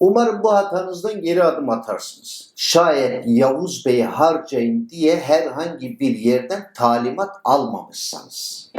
Umarım bu hatanızdan geri adım atarsınız. Şayet Yavuz Bey'i harcayın diye herhangi bir yerden talimat almamışsanız.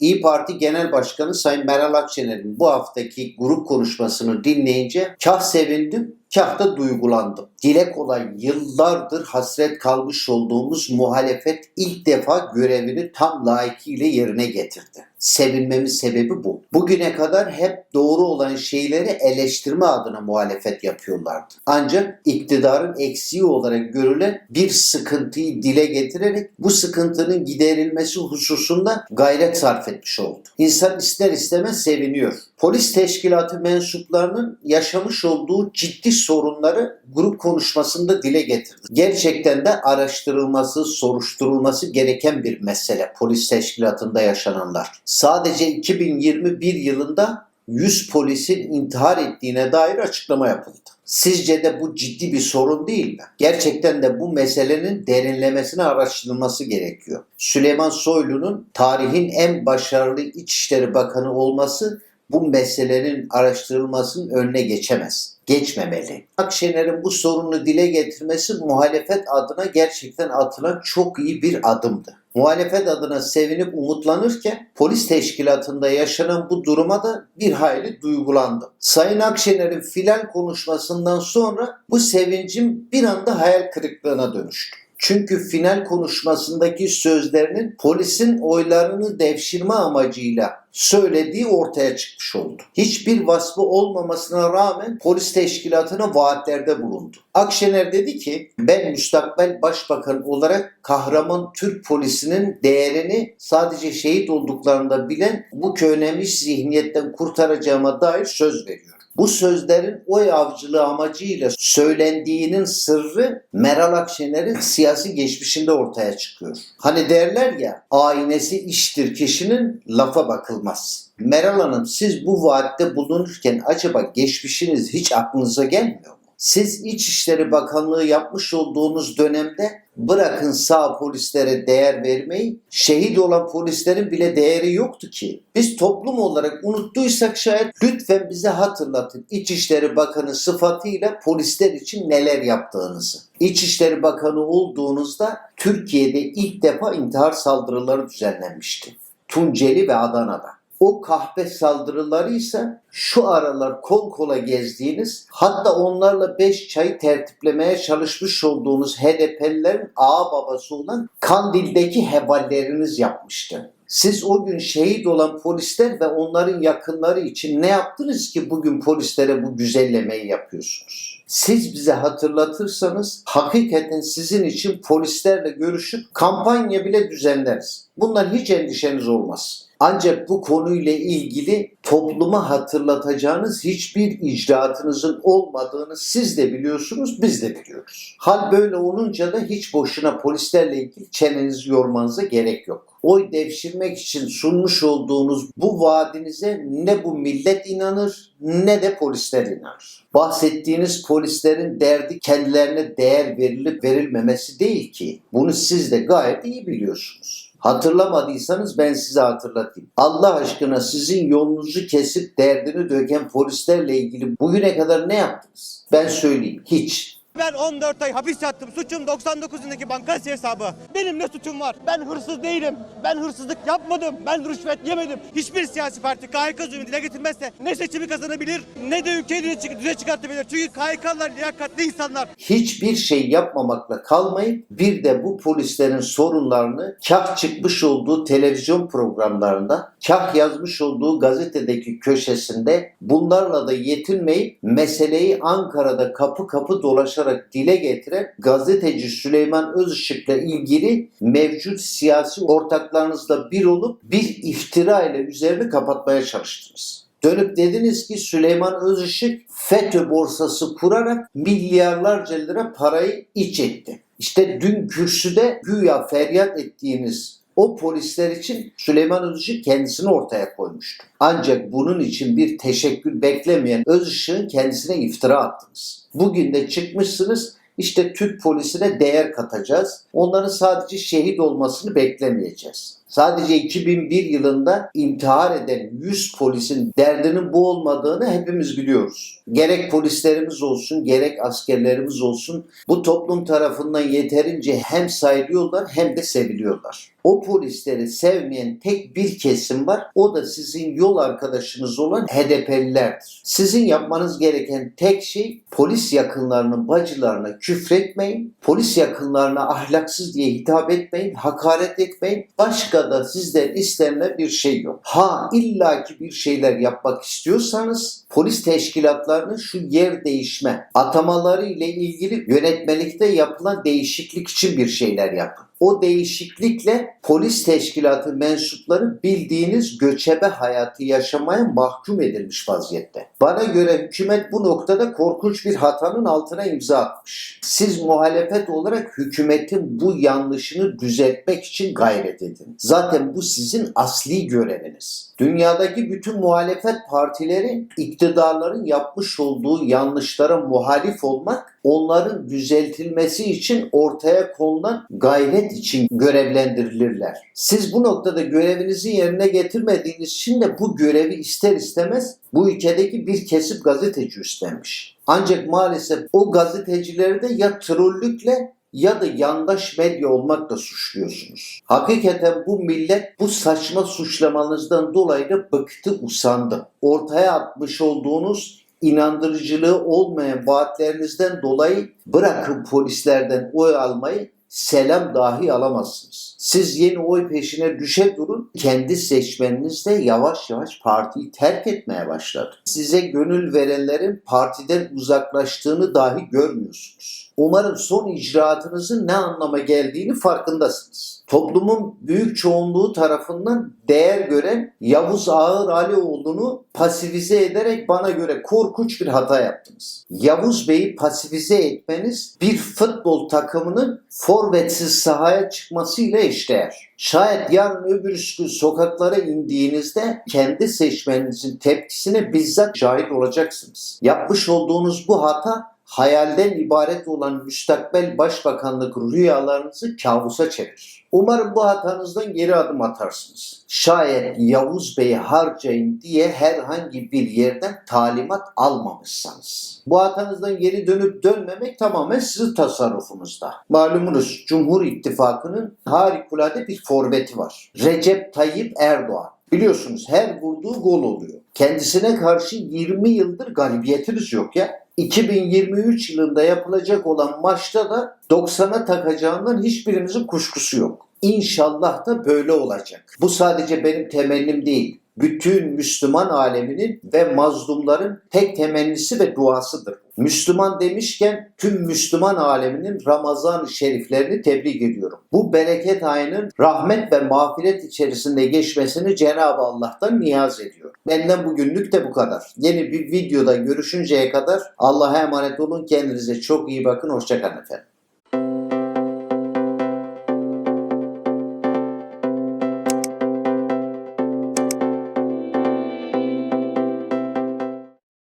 İyi Parti Genel Başkanı Sayın Meral Akşener'in bu haftaki grup konuşmasını dinleyince kah sevindim, kah da duygulandım. Dile kolay yıllardır hasret kalmış olduğumuz muhalefet ilk defa görevini tam layıkıyla yerine getirdi. Sevinmemin sebebi bu. Bugüne kadar hep doğru olan şeyleri eleştirme adına muhalefet yapıyorlardı. Ancak iktidarın eksiği olarak görülen bir sıkıntıyı dile getirerek bu sıkıntının giderilmesi hususunda gayret sarf etmiş oldu. İnsan ister istemez seviniyor. Polis teşkilatı mensuplarının yaşamış olduğu ciddi sorunları grup konuşmasında dile getirdi. Gerçekten de araştırılması, soruşturulması gereken bir mesele polis teşkilatında yaşananlar. Sadece 2021 yılında 100 polisin intihar ettiğine dair açıklama yapıldı. Sizce de bu ciddi bir sorun değil mi? Gerçekten de bu meselenin derinlemesine araştırılması gerekiyor. Süleyman Soylu'nun tarihin en başarılı İçişleri Bakanı olması bu meselenin araştırılmasının önüne geçemez. Geçmemeli. Akşener'in bu sorunu dile getirmesi muhalefet adına gerçekten atılan çok iyi bir adımdı. Muhalefet adına sevinip umutlanırken polis teşkilatında yaşanan bu duruma da bir hayli duygulandım. Sayın Akşener'in filan konuşmasından sonra bu sevincim bir anda hayal kırıklığına dönüştü. Çünkü final konuşmasındaki sözlerinin polisin oylarını devşirme amacıyla söylediği ortaya çıkmış oldu. Hiçbir vasfı olmamasına rağmen polis teşkilatına vaatlerde bulundu. Akşener dedi ki ben müstakbel başbakan olarak kahraman Türk polisinin değerini sadece şehit olduklarında bilen bu köynemiş zihniyetten kurtaracağıma dair söz veriyor. Bu sözlerin oy avcılığı amacıyla söylendiğinin sırrı Meral Akşener'in siyasi geçmişinde ortaya çıkıyor. Hani derler ya aynesi iştir kişinin lafa bakılmaz. Meral Hanım siz bu vaatte bulunurken acaba geçmişiniz hiç aklınıza gelmiyor? Siz İçişleri Bakanlığı yapmış olduğunuz dönemde bırakın sağ polislere değer vermeyi, şehit olan polislerin bile değeri yoktu ki. Biz toplum olarak unuttuysak şayet lütfen bize hatırlatın İçişleri Bakanı sıfatıyla polisler için neler yaptığınızı. İçişleri Bakanı olduğunuzda Türkiye'de ilk defa intihar saldırıları düzenlenmişti. Tunceli ve Adana'da. O kahpe saldırıları ise şu aralar kol kola gezdiğiniz hatta onlarla beş çay tertiplemeye çalışmış olduğunuz HDP'lilerin ağa babası olan Kandil'deki hevalleriniz yapmıştı. Siz o gün şehit olan polisler ve onların yakınları için ne yaptınız ki bugün polislere bu güzellemeyi yapıyorsunuz? Siz bize hatırlatırsanız hakikaten sizin için polislerle görüşüp kampanya bile düzenleriz. Bundan hiç endişeniz olmaz. Ancak bu konuyla ilgili topluma hatırlatacağınız hiçbir icraatınızın olmadığını siz de biliyorsunuz, biz de biliyoruz. Hal böyle olunca da hiç boşuna polislerle ilgili çenenizi yormanıza gerek yok. Oy devşirmek için sunmuş olduğunuz bu vaadinize ne bu millet inanır ne de polisler inanır. Bahsettiğiniz polislerin derdi kendilerine değer verilip verilmemesi değil ki. Bunu siz de gayet iyi biliyorsunuz. Hatırlamadıysanız ben size hatırlatayım. Allah aşkına sizin yolunuzu kesip derdini döken polislerle ilgili bugüne kadar ne yaptınız? Ben söyleyeyim. Hiç. Ben 14 ay hapis yattım. Suçum 99'undaki bankası hesabı. Benim ne suçum var? Ben hırsız değilim. Ben hırsızlık yapmadım. Ben rüşvet yemedim. Hiçbir siyasi parti KHK zulmü dile getirmezse ne seçimi kazanabilir ne de ülkeyi düze çık- düze çıkartabilir. Çünkü KHK'lar liyakatli insanlar. hiçbir şey yapmamakla kalmayıp bir de bu polislerin sorunlarını kah çıkmış olduğu televizyon programlarında, kah yazmış olduğu gazetedeki köşesinde bunlarla da yetinmeyip meseleyi Ankara'da kapı kapı dolaşarak dile getiren gazeteci Süleyman Özışık'la ilgili mevcut siyasi ortaklarınızla bir olup bir iftira ile üzerini kapatmaya çalıştınız. Dönüp dediniz ki Süleyman Özışık FETÖ borsası kurarak milyarlarca lira parayı iç etti. İşte dün kürsüde güya feryat ettiğiniz o polisler için Süleyman Özışık kendisini ortaya koymuştu. Ancak bunun için bir teşekkür beklemeyen Özışık'ın kendisine iftira attınız. Bugün de çıkmışsınız işte Türk polisine değer katacağız. Onların sadece şehit olmasını beklemeyeceğiz. Sadece 2001 yılında intihar eden 100 polisin derdinin bu olmadığını hepimiz biliyoruz. Gerek polislerimiz olsun, gerek askerlerimiz olsun bu toplum tarafından yeterince hem sayılıyorlar hem de seviliyorlar. O polisleri sevmeyen tek bir kesim var. O da sizin yol arkadaşınız olan HDP'lilerdir. Sizin yapmanız gereken tek şey polis yakınlarının bacılarına küfretmeyin. Polis yakınlarına ahlaksız diye hitap etmeyin. Hakaret etmeyin. Başka da sizden istenilen bir şey yok. Ha illaki bir şeyler yapmak istiyorsanız polis teşkilatlarının şu yer değişme atamaları ile ilgili yönetmelikte yapılan değişiklik için bir şeyler yapın. O değişiklikle polis teşkilatı mensupları bildiğiniz göçebe hayatı yaşamaya mahkum edilmiş vaziyette. Bana göre hükümet bu noktada korkunç bir hatanın altına imza atmış. Siz muhalefet olarak hükümetin bu yanlışını düzeltmek için gayret edin. Zaten bu sizin asli göreviniz. Dünyadaki bütün muhalefet partileri iktidarların yapmış olduğu yanlışlara muhalif olmak, onların düzeltilmesi için ortaya konulan gayret için görevlendirilirler. Siz bu noktada görevinizi yerine getirmediğiniz için de bu görevi ister istemez bu ülkedeki bir kesim gazeteci üstlenmiş. Ancak maalesef o gazetecileri de ya trollükle ya da yandaş medya olmakla suçluyorsunuz. Hakikaten bu millet bu saçma suçlamanızdan dolayı da bıktı, usandı. Ortaya atmış olduğunuz inandırıcılığı olmayan vaatlerinizden dolayı bırakın polislerden oy almayı selam dahi alamazsınız. Siz yeni oy peşine düşe durun. Kendi seçmeniniz de yavaş yavaş partiyi terk etmeye başladı. Size gönül verenlerin partiden uzaklaştığını dahi görmüyorsunuz. Umarım son icraatınızın ne anlama geldiğini farkındasınız. Toplumun büyük çoğunluğu tarafından değer gören Yavuz Ağır Alioğlu'nu pasifize ederek bana göre korkunç bir hata yaptınız. Yavuz Bey'i pasifize etmeniz bir futbol takımının forvetsiz sahaya çıkmasıyla eşdeğer. Şayet yarın öbür gün sokaklara indiğinizde kendi seçmeninizin tepkisine bizzat şahit olacaksınız. Yapmış olduğunuz bu hata hayalden ibaret olan müstakbel başbakanlık rüyalarınızı kabusa çevirir. Umarım bu hatanızdan geri adım atarsınız. Şayet Yavuz Bey'i harcayın diye herhangi bir yerden talimat almamışsanız. Bu hatanızdan geri dönüp dönmemek tamamen sizin tasarrufunuzda. Malumunuz Cumhur İttifakı'nın harikulade bir forveti var. Recep Tayyip Erdoğan. Biliyorsunuz her vurduğu gol oluyor. Kendisine karşı 20 yıldır galibiyetimiz yok ya. 2023 yılında yapılacak olan maçta da 90'a takacağından hiçbirimizin kuşkusu yok. İnşallah da böyle olacak. Bu sadece benim temennim değil. Bütün Müslüman aleminin ve mazlumların tek temennisi ve duasıdır. Müslüman demişken tüm Müslüman aleminin Ramazan-ı Şeriflerini tebrik ediyorum. Bu bereket ayının rahmet ve mağfiret içerisinde geçmesini Cenab-ı Allah'tan niyaz ediyorum. Benden bugünlük de bu kadar. Yeni bir videoda görüşünceye kadar Allah'a emanet olun. Kendinize çok iyi bakın. Hoşçakalın efendim.